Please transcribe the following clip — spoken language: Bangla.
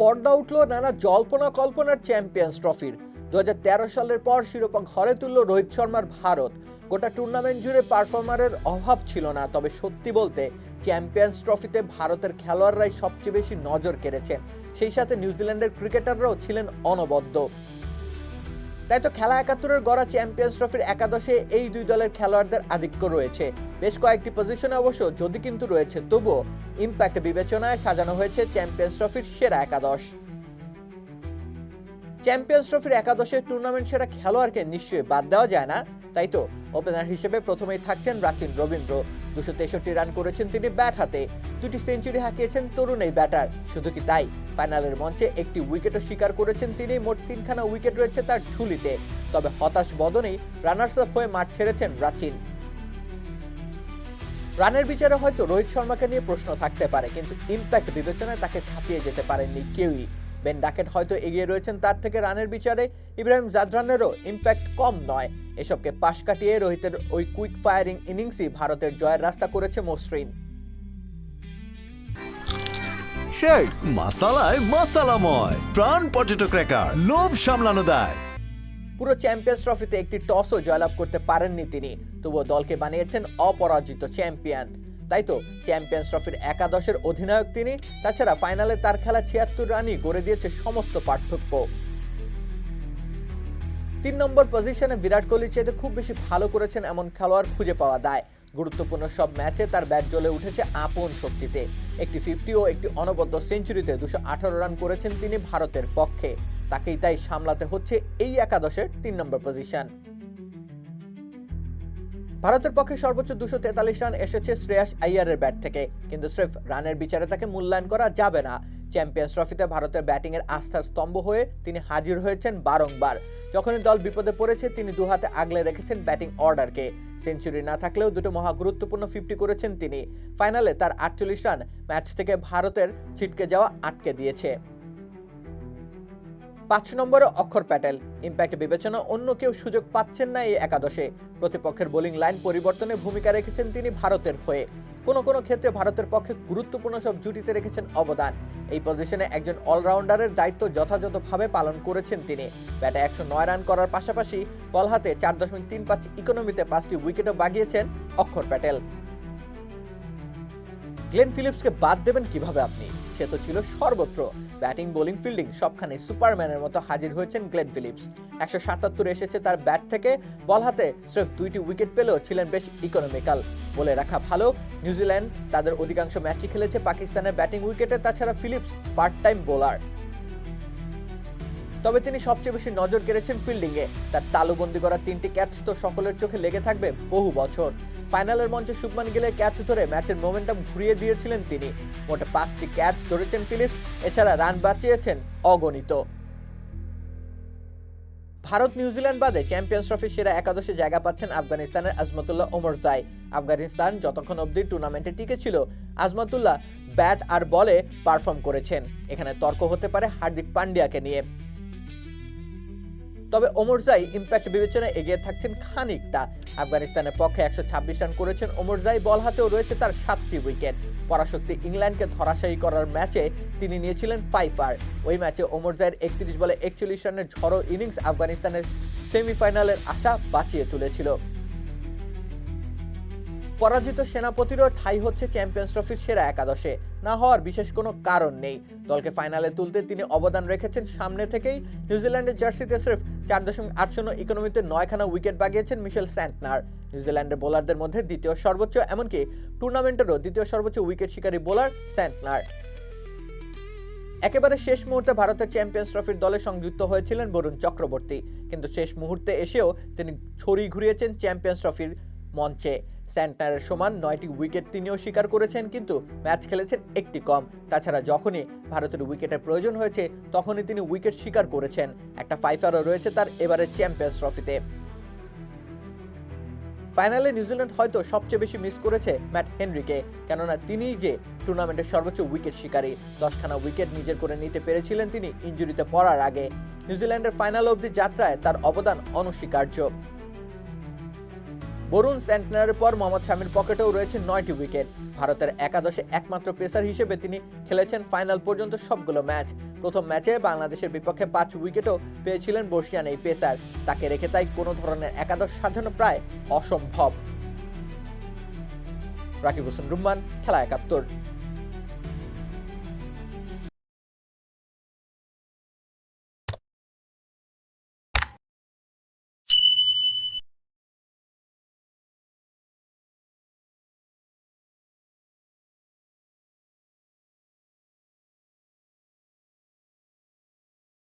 পর্দা উঠল নানা জল্পনা কল্পনার চ্যাম্পিয়ন্স ট্রফির দু হাজার তেরো সালের পর শিরোপা ঘরে তুলল রোহিত শর্মার ভারত। গোটা টুর্নামেন্ট জুড়ে পারফর্মারের অভাব ছিল না, তবে সত্যি বলতে চ্যাম্পিয়ন্স ট্রফিতে ভারতের খেলোয়াড়রাই সবচেয়ে বেশি নজর কেড়েছেন। সেই সাথে নিউজিল্যান্ডের ক্রিকেটাররাও ছিলেন অনবদ্য। তাই তো খেলা একাত্তরের গড়া চ্যাম্পিয়ন্স ট্রফির একাদশে এই দুই দলের খেলোয়াড়দের আধিক্য রয়েছে। বেশ কয়েকটি পজিশনে অবশ্য যদি কিন্তু রয়েছে, তবুও ইম্প্যাক্ট বিবেচনায় সাজানো হয়েছে চ্যাম্পিয়ন্স ট্রফির সেরা একাদশ। চ্যাম্পিয়ন্স ট্রফির একাদশে টুর্নামেন্ট সেরা খেলোয়াড়কে নিশ্চয়ই বাদ দেওয়া যায় না। তাই তো ওপেনার হিসেবে প্রথমেই থাকছেন রাচিন রবীন্দ্র। দুশো তেষট্টি রান করেছেন তিনি ব্যাট হাতে। দুটি সেঞ্চুরি হাঁকিয়েছেন তরুণ এই ব্যাটার। শুধু কি তাই? ফাইনালের মঞ্চে একটি উইকেটও শিকার করেছেন তিনি। মোট তিনখানা উইকেট রয়েছে তার ঝুলিতে। তবে হতাশ বদনেই রানার্স আপ হয়ে মাঠ ছেড়েছেন রাচিন। রানের বিচারে হয়তো রোহিত শর্মাকে নিয়ে প্রশ্ন থাকতে পারে, কিন্তু ইম্প্যাক্ট বিবেচনায় তাকে ছাপিয়ে যেতে পারেননি কেউই। বেন ডাকেট হয়তো এগিয়ে রয়েছেন তার থেকে রানের বিচারে ইব্রাহিম জাদরানেরও ইম্প্যাক্ট কম নয়। এসবকে পাশ কাটিয়ে রোহিতের ওই কুইক ফায়ারিং ইনিংসই ভারতের জয়ের রাস্তা করেছে মসৃণ। সেই মাসালায় মাসালাময় প্রাণ পটেটো ক্র্যাকার লোভ সামলানো দেয়। পুরো চ্যাম্পিয়ন্স ট্রফিতে একটি টসও জয়লাভ করতে পারেননি তিনি তবুও দলকে বানিয়েছেন অপরাজিত চ্যাম্পিয়ন তাই তো, চ্যাম্পিয়ন্স ট্রফির একাদশের অধিনায়ক তিনি, তাছাড়া ফাইনালে তার খেলা ছিয়াত্তর রানই গড়ে দিয়েছে সমস্ত পার্থক্য। তিন নম্বর পজিশনে বিরাট কোহলির চাইতে খুব বেশি ভালো করেছেন এমন খেলোয়াড় খুঁজে পাওয়া দায়। গুরুত্বপূর্ণ সব ম্যাচে তার ব্যাট জ্বলে উঠেছে আপন শক্তিতে। একটি ফিফটি ও একটি অনবদ্য সেঞ্চুরিতে দুশো আঠারো রান করেছেন তিনি ভারতের পক্ষে। তাকেই তাই সামলাতে হচ্ছে এই একাদশের তিন নম্বর পজিশন। ভারতের পক্ষে সর্বোচ্চ দুশো তেতাল্লিশ রান এসেছে শ্রেয়াস আইয়ারের ব্যাট থেকে। কিন্তু স্রেফ রানের বিচারে তাকে মূল্যায়ন করা যাবে না। চ্যাম্পিয়ন্স ট্রফিতে ভারতের ব্যাটিংয়ের আস্থার স্তম্ভ হয়ে তিনি হাজির হয়েছেন বারংবার। যখনই দল বিপদে পড়েছে, তিনি দুহাতে আগলে রেখেছেন ব্যাটিং অর্ডারকে। সেঞ্চুরি না থাকলেও দুটো মহা গুরুত্বপূর্ণ ফিফটি করেছেন তিনি। ফাইনালে তার আটচল্লিশ রান ম্যাচ থেকে ভারতের ছিটকে যাওয়া আটকে দিয়েছে। পাঁচ নম্বরে অক্ষর প্যাটেল। ইম্প্যাক্ট বিবেচনা অন্য কেউ সুযোগ পাচ্ছেন না এই একাদশে। প্রতিপক্ষের বোলিং লাইন পরিবর্তনে ভূমিকা রেখেছেন তিনি ভারতের হয়ে। কোনো কোনো ক্ষেত্রে ভারতের পক্ষে গুরুত্বপূর্ণ সব জুটিতে রেখেছেন অবদান। এই পজিশনে একজন অলরাউন্ডারের দায়িত্ব যথাযথভাবে পালন করেছেন তিনি। ব্যাটে একশো নয় রান করার পাশাপাশি বল হাতে চার দশমিক তিন পাঁচ ইকোনমিতে পাঁচটি উইকেটও বাগিয়েছেন অক্ষর প্যাটেল। গ্লেন ফিলিপসকে বাদ দেবেন কীভাবে আপনি? সে তো ছিল সর্বত্র। ব্যাটিং, বোলিং, ফিল্ডিং সবখানে সুপারম্যানের মতো হাজির হয়েছেন গ্লেন ফিলিপস। একশো সাতাত্তর এসেছে তার ব্যাট থেকে। বল হাতে স্রেফ দুইটি উইকেট পেলেও ছিলেন বেশ ইকোনমিক্যাল বলে রাখা ভালো, নিউজিল্যান্ড তাদের অধিকাংশ ম্যাচই খেলেছে পাকিস্তানের ব্যাটিং উইকেটে, তাছাড়া ফিলিপস পার্ট টাইম বোলার তবে তিনি সবচেয়ে বেশি নজর কেড়েছেন ফিল্ডিংয়ে। তার তালুবন্দি করা তিনটি ক্যাচ তো সকলের চোখে লেগে থাকবে বহু বছর। ফাইনালের মঞ্চে শুভমান গিলের ক্যাচ ধরে ম্যাচের মোমেন্টাম ঘুরিয়ে দিয়েছিলেন তিনি। মোটে পাঁচটি ক্যাচ ধরেছেন ফিলিপস এছাড়া রান বাঁচিয়েছেন অগণিত। ভারত নিউজিল্যান্ড বাদে চ্যাম্পিয়ন্স ট্রফির সেরা একাদশে জায়গা পাচ্ছেন আফগানিস্তানের আজমতুল্লাহ ওমর জাই। আফগানিস্তান যতক্ষণ অবধি টুর্নামেন্টে টিকে ছিল, আজমতুল্লাহ ব্যাট আর বলে পারফর্ম করেছেন। এখানে তর্ক হতে পারে হার্দিক পান্ডিয়াকে নিয়ে। তবে ওমরজাই ইম্প্যাক্ট বিবেচনায় এগিয়ে থাকছেন খানিকটা। আফগানিস্তানের পক্ষে একশো ছাব্বিশ রান করেছেন ওমরজাই বল হাতেও রয়েছে তার সাতটি উইকেট। পরাশক্তি ইংল্যান্ডকে ধরাশায়ী করার ম্যাচে তিনি নিয়েছিলেন ফাইফার। ওই ম্যাচে ওমরজাইয়ের একত্রিশ বলে একচল্লিশ রানের ঝড়ো ইনিংস আফগানিস্তানের সেমিফাইনালের আশা বাঁচিয়ে তুলেছিল। পরাজিত সেনাপতিরও ঠাই হচ্ছে চ্যাম্পিয়ন্স ট্রফির সেরা একাদশে। না হওয়ার বিশেষ কোনো কারণ নেই। দলকে ফাইনালে তুলতে তিনি অবদান রেখেছেন সামনে থেকেই। নিউজিল্যান্ডের জার্সিতে স্রেফ চার দশমিক আট শূন্য ইকোনমিতে নয়খানা উইকেট বাগিয়েছেন মিশেল স্যান্টনার। নিউজিল্যান্ডের বোলারদের মধ্যে দ্বিতীয় সর্বোচ্চ, এমনকি টুর্নামেন্টেরও দ্বিতীয় সর্বোচ্চ উইকেট শিকারী বোলার স্যান্টনার। একেবারে শেষ মুহূর্তে ভারতের চ্যাম্পিয়ন্স ট্রফির দলে সংযুক্ত হয়েছিলেন বরুণ চক্রবর্তী। কিন্তু শেষ মুহূর্তে এসেও তিনি ছড়ি ঘুরিয়েছেন চ্যাম্পিয়ন্স ট্রফির মঞ্চে। স্যান্টনারের সমান নয়টি উইকেট তিনিও স্বীকার করেছেন, কিন্তু ম্যাচ খেলেছেন একটি কম। তাছাড়া যখনই ভারতের উইকেটের প্রয়োজন হয়েছে, তখনই তিনি উইকেট স্বীকার করেছেন। একটা ফাইফারও রয়েছে তার এবারের চ্যাম্পিয়ন্স ট্রফিতে ফাইনালে নিউজিল্যান্ড হয়তো সবচেয়ে বেশি মিস করেছে ম্যাট হেনরিকে কেননা তিনিই যে টুর্নামেন্টের সর্বোচ্চ উইকেট শিকারী, দশখানা উইকেট নিজের করে নিতে পেরেছিলেন তিনি ইঞ্জুরিতে পড়ার আগে। নিউজিল্যান্ডের ফাইনাল অবধি যাত্রায় তার অবদান অনস্বীকার্য। বরুণ স্যান্টনারের পর মোহাম্মদ শামির পকেটেও রয়েছে নয়টি উইকেট। ভারতের একাদশে একমাত্র পেসার হিসেবে তিনি খেলেছেন ফাইনাল পর্যন্ত সবগুলো ম্যাচ। প্রথম ম্যাচে বাংলাদেশের বিপক্ষে পাঁচ উইকেটও পেয়েছিলেন বর্ষিয়ান এই পেসার। তাকে রেখে তাই কোনো ধরনের একাদশ সাজানো প্রায় অসম্ভব। রাকিব হোসেন রুম্মান, খেলা একাত্তর।